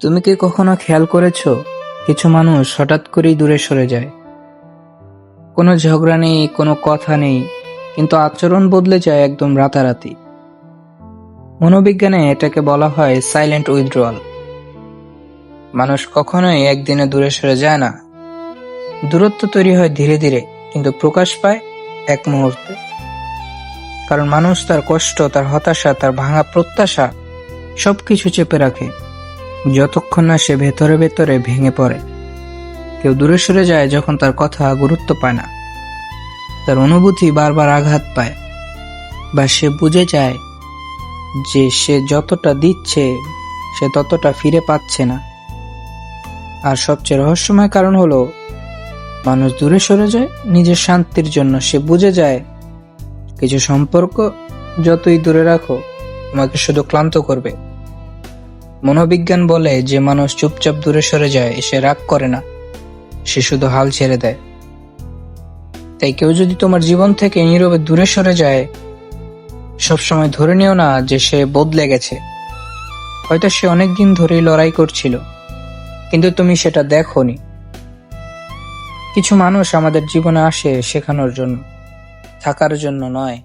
তুমি কি কখনো খেয়াল করেছ? কিছু মানুষ হঠাৎ করেই দূরে সরে যায়। কোনো ঝগড়া নেই, কোনো কথা নেই, কিন্তু আচরণ বদলে যায় একদম রাতারাতি। মনোবিজ্ঞানে এটাকে বলা হয় সাইলেন্ট উইথড্রয়াল মানুষ কখনোই একদিনে দূরে সরে যায় না। দূরত্ব তৈরি হয় ধীরে ধীরে, কিন্তু প্রকাশ পায় এক মুহূর্তে। কারণ মানুষ তার কষ্ট, তার হতাশা, তার ভাঙা প্রত্যাশা সবকিছু চেপে রাখে। যতক্ষণ না সে ভেতরে ভেতরে ভেঙে পড়ে। কেউ দূরে সরে যায় যখন তার কথা গুরুত্ব পায় না। তার অনুভূতি বারবার আঘাত পায় বা সে বুঝে যায় যে সে যতটা দিচ্ছে, সে ততটা ফিরে পাচ্ছে না। আর সবচেয়ে রহস্যময় কারণ হলো, মানুষ দূরে সরে যায়, নিজের শান্তির জন্য সে বুঝে যায়, কিছু সম্পর্ক যতই দূরে রাখো, তোমাকে শুধু ক্লান্ত করবে। মনোবিজ্ঞান বলে যে মানুষ চুপচাপ দূরে সরে যায়, সে রাগ করে না। সে শুধু হাল ছেড়ে দেয়। তাই কেউ যদি তোমার জীবন থেকে নীরবে দূরে সরে যায়, সবসময় ধরে নিও না যে সে বদলে গেছে। হয়তো সে অনেক দিন ধরেই লড়াই করছিল, কিন্তু তুমি সেটা দেখোনি। কিছু মানুষ আমাদের জীবনে আসে শেখানোর জন্য, থাকার জন্য নয়।